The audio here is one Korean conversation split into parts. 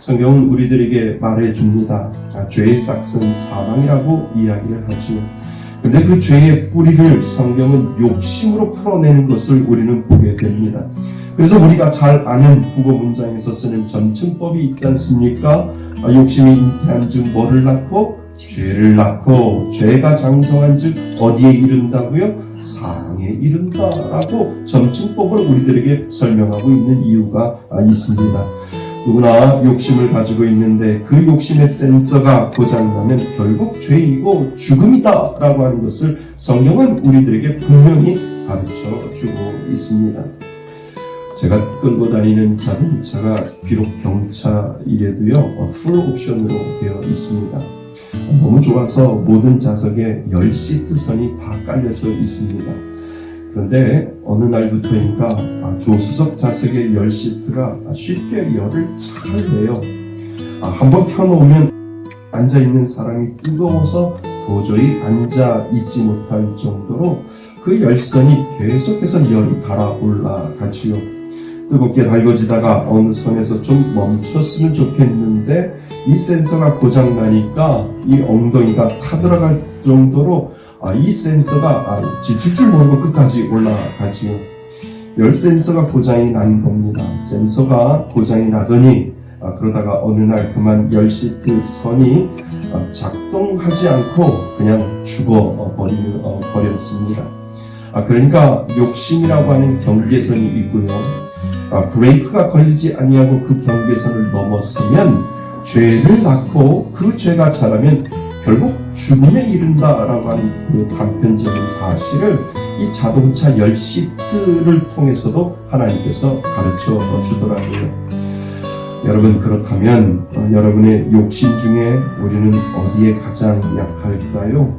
성경은 우리들에게 말해 줍니다. 아, 죄의 싹은 사망이라고 이야기를 하지요. 근데 그 죄의 뿌리를 성경은 욕심으로 풀어내는 것을 우리는 보게 됩니다. 그래서 우리가 잘 아는 국어 문장에서 쓰는 점층법이 있지 않습니까? 아, 욕심이 잉태한 즉 뭐를 낳고 죄를 낳고 죄가 장성한 즉 어디에 이른다고요? 사랑에 이른다라고 점층법을 우리들에게 설명하고 있는 이유가 아, 있습니다. 누구나 욕심을 가지고 있는데 그 욕심의 센서가 고장나면 결국 죄이고 죽음이다라고 하는 것을 성경은 우리들에게 분명히 가르쳐 주고 있습니다. 제가 끌고 다니는 자동차가 비록 경차이래도요, 어, 풀 옵션으로 되어 있습니다. 너무 좋아서 모든 좌석에 열 시트 선이 다 깔려져 있습니다. 그런데 어느 날부터인가 아, 조수석 좌석의 열 시트가 쉽게 열을 잘 내요. 아, 한번 켜놓으면 앉아있는 사람이 뜨거워서 도저히 앉아 있지 못할 정도로 그 열선이 계속해서 열이 달아올라가지요. 뜨겁게 달궈지다가 어느 선에서 좀 멈췄으면 좋겠는데 이 센서가 고장나니까 이 엉덩이가 타들어갈 정도로 아, 이 센서가 아, 지칠 줄 모르고 끝까지 올라가지요. 열 센서가 고장이 난 겁니다. 센서가 고장이 나더니 아, 그러다가 어느 날 그만 열 시트 선이 아, 작동하지 않고 그냥 죽어 버리, 어, 버렸습니다. 아, 그러니까 욕심이라고 하는 경계선이 있고요. 아, 브레이크가 걸리지 아니하고 그 경계선을 넘어서면 죄를 낳고 그 죄가 자라면 결국 죽음에 이른다라고 하는 그 단편적인 사실을 이 자동차 열 시트를 통해서도 하나님께서 가르쳐 주더라고요. 여러분 그렇다면 어, 여러분의 욕심 중에 우리는 어디에 가장 약할까요?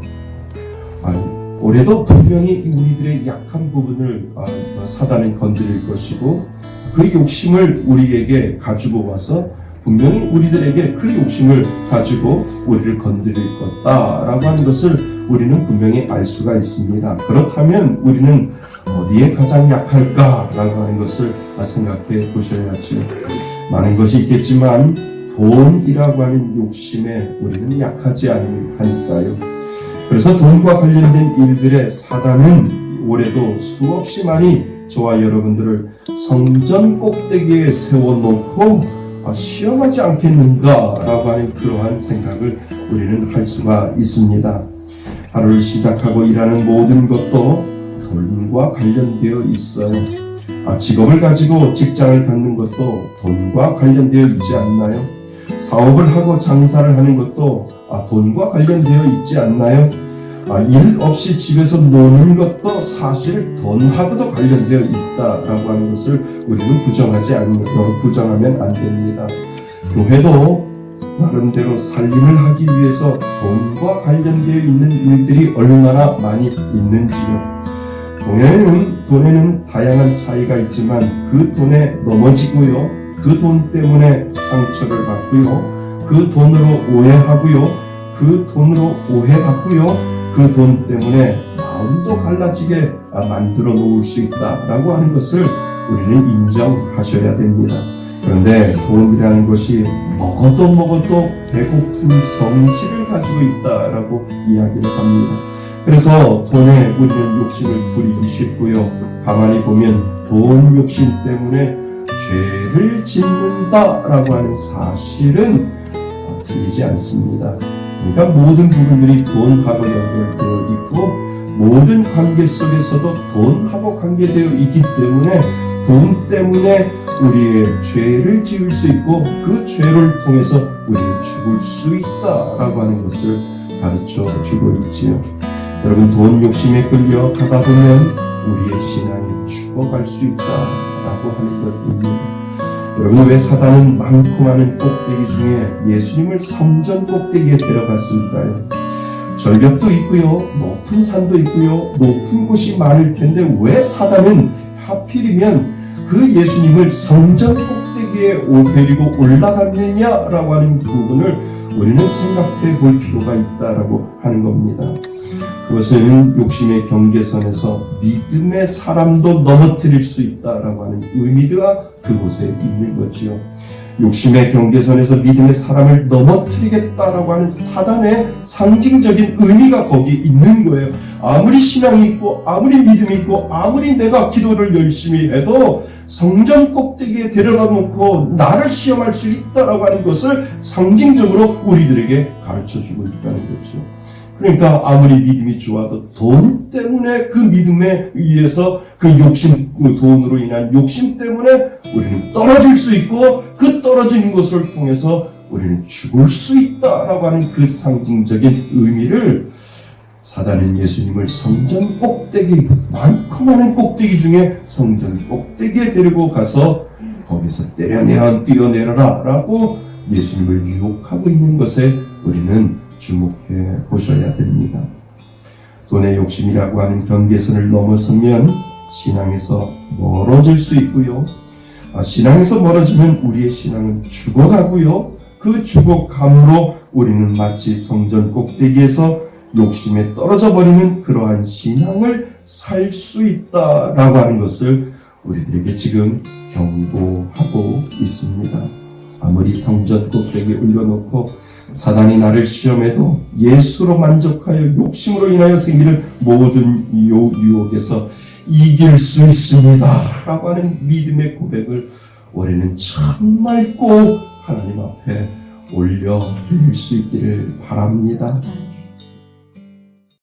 아, 올해도 분명히 이 우리들의 약한 부분을 아, 사단은 건드릴 것이고 그 욕심을 우리에게 가지고 와서 분명히 우리들에게 그 욕심을 가지고 우리를 건드릴 거다라고 하는 것을 우리는 분명히 알 수가 있습니다. 그렇다면 우리는 어디에 가장 약할까라고 하는 것을 생각해 보셔야죠. 많은 것이 있겠지만 돈이라고 하는 욕심에 우리는 약하지 않으니까요. 그래서 돈과 관련된 일들의 사단은 올해도 수없이 많이 저와 여러분들을 성전 꼭대기에 세워놓고 아, 시험하지 않겠는가라고 하는 그러한 생각을 우리는 할 수가 있습니다. 하루를 시작하고 일하는 모든 것도 돈과 관련되어 있어요. 아, 직업을 가지고 직장을 갖는 것도 돈과 관련되어 있지 않나요? 사업을 하고 장사를 하는 것도 아, 돈과 관련되어 있지 않나요? 아, 일 없이 집에서 노는 것도 사실 돈하고도 관련되어 있다라고 하는 것을 우리는 부정하지 않, 어, 부정하면 안 됩니다. 교회도 나름대로 살림을 하기 위해서 돈과 관련되어 있는 일들이 얼마나 많이 있는지요. 돈에는, 돈에는 다양한 차이가 있지만 그 돈에 넘어지고요. 그 돈 때문에 상처를 받고요. 그 돈으로 오해하고요. 그 돈으로 오해받고요. 그 돈 때문에 마음도 갈라지게 만들어 놓을 수 있다라고 하는 것을 우리는 인정하셔야 됩니다. 그런데 돈이라는 것이 먹어도 먹어도 배고픈 성질을 가지고 있다라고 이야기를 합니다. 그래서 돈에 우리는 욕심을 부리기 쉽고요. 가만히 보면 돈 욕심 때문에 죄를 짓는다라고 하는 사실은 들리지 않습니다. 그러니까 모든 부분들이 돈하고 연결되어 있고 모든 관계 속에서도 돈하고 관계되어 있기 때문에 돈 때문에 우리의 죄를 지을 수 있고 그 죄를 통해서 우리는 죽을 수 있다라고 하는 것을 가르쳐 주고 있지요. 여러분 돈 욕심에 끌려 가다 보면 우리의 신앙이 죽어갈 수 있다라고 하는 것입니다. 여러분 왜 사단은 많고 많은 꼭대기 중에 예수님을 성전 꼭대기에 데려갔을까요? 절벽도 있고요, 높은 산도 있고요, 높은 곳이 많을 텐데 왜 사단은 하필이면 그 예수님을 성전 꼭대기에 데리고 올라갔느냐라고 하는 부분을 우리는 생각해 볼 필요가 있다라고 하는 겁니다. 그것은 욕심의 경계선에서 믿음의 사람도 넘어뜨릴 수 있다라고 하는 의미가 그곳에 있는 거지요. 욕심의 경계선에서 믿음의 사람을 넘어뜨리겠다라고 하는 사단의 상징적인 의미가 거기 있는 거예요. 아무리 신앙이 있고, 아무리 믿음이 있고, 아무리 내가 기도를 열심히 해도 성전 꼭대기에 데려다 놓고 나를 시험할 수 있다라고 하는 것을 상징적으로 우리들에게 가르쳐 주고 있다는 거죠. 그러니까 아무리 믿음이 좋아도 돈 때문에 그 믿음에 의해서 그 욕심, 그 돈으로 인한 욕심 때문에 우리는 떨어질 수 있고 그 떨어지는 것을 통해서 우리는 죽을 수 있다라고 하는 그 상징적인 의미를 사단은 예수님을 성전 꼭대기, 많고 많은 꼭대기 중에 성전 꼭대기에 데리고 가서 거기서 때려내어 뛰어내려라 라고 예수님을 유혹하고 있는 것에 우리는 주목해 보셔야 됩니다. 돈의 욕심이라고 하는 경계선을 넘어서면 신앙에서 멀어질 수 있고요. 아, 신앙에서 멀어지면 우리의 신앙은 죽어가고요. 그 죽어감으로 우리는 마치 성전 꼭대기에서 욕심에 떨어져 버리는 그러한 신앙을 살 수 있다라고 하는 것을 우리들에게 지금 경고하고 있습니다. 아무리 성전 꼭대기에 올려놓고 사단이 나를 시험해도 예수로 만족하여 욕심으로 인하여 생기는 모든 유- 유혹에서 이길 수 있습니다. 라고 하는 믿음의 고백을 올해는 정말 꼭 하나님 앞에 올려드릴 수 있기를 바랍니다.